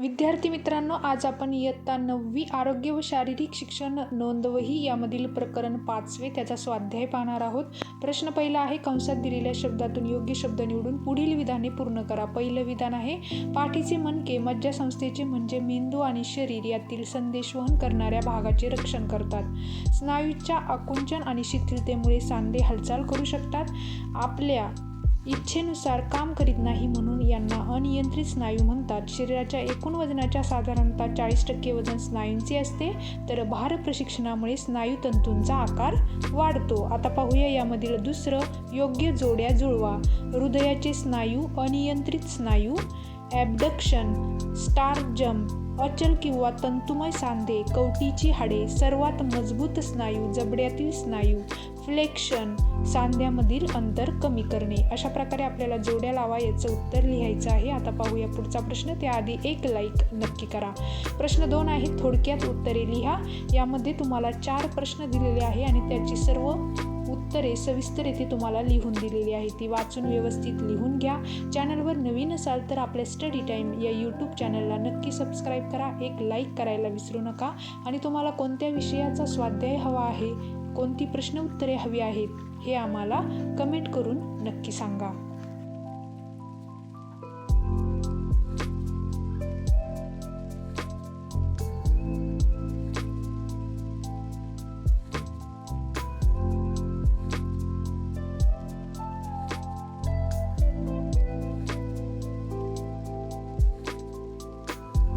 विद्यार्थी मित्रांनो आज आपण इयत्ता नववी आरोग्य व शारीरिक शिक्षण नोंदवही यामधील प्रकरण पाचवे त्याचा स्वाध्याय पाहणार आहोत. प्रश्न पहिला आहे कंसात दिलेल्या शब्दातून योग्य शब्द निवडून पुढील विधाने पूर्ण करा. पहिलं विधान आहे पाठीचे मनके मज्जासंस्थेचे म्हणजे मेंदू आणि शरीर यातील संदेश वहन करणाऱ्या भागाचे रक्षण करतात. स्नायूच्या आकुंचन आणि शिथिलतेमुळे सांधे हालचाल करू शकतात. आपल्या इच्छेनुसार काम करीत नाही म्हणून यांना अनियंत्रित स्नायू म्हणतात. शरीराच्या एकूण वजनाच्या साधारणतः चाळीस टक्के वजन स्नायूंचे असते. तर भार प्रशिक्षणामुळे स्नायू तंतूंचा आकार वाढतो. आता पाहूया यामधील दुसरं योग्य जोड्या जुळवा. हृदयाचे स्नायू अनियंत्रित स्नायू ॲबडक्शन स्टार जम्प अचल किंवा तंतुमय सांधे कवटीची हाडे सर्वात मजबूत स्नायू जबड्यातील स्नायू फ्लेक्शन सांध्यामधील अंतर कमी करणे. अशा प्रकारे आपल्याला जोड्या लावा याचं उत्तर लिहायचं आहे आता पाहूया पुढचा प्रश्न. त्याआधी एक लाईक नक्की करा. प्रश्न दोन आहे थोडक्यात उत्तरे लिहा. यामध्ये तुम्हाला चार प्रश्न दिलेले आहे आणि त्याची सर्व उत्तरे सविस्तर येथे तुम्हाला लिहून दिलेली आहे ती वाचून व्यवस्थित लिहून घ्या. चॅनलवर नवीन असाल तर आपल्या स्टडी टाईम या यूट्यूब चॅनलला नक्की सबस्क्राईब करा. एक लाईक करायला विसरू नका. आणि तुम्हाला कोणत्या विषयाचा स्वाध्याय हवा आहे? कोणती प्रश्न उत्तरे हवी आहेत? हे आम्हाला कमेंट करून नक्की सांगा.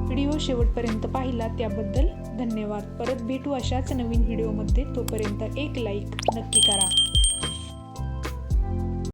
व्हिडिओ शेवटपर्यंत पाहिला त्याबद्दल धन्यवाद. परत भेटू अशाच नवीन व्हिडिओमध्ये तोपर्यंत एक लाईक नक्की करा.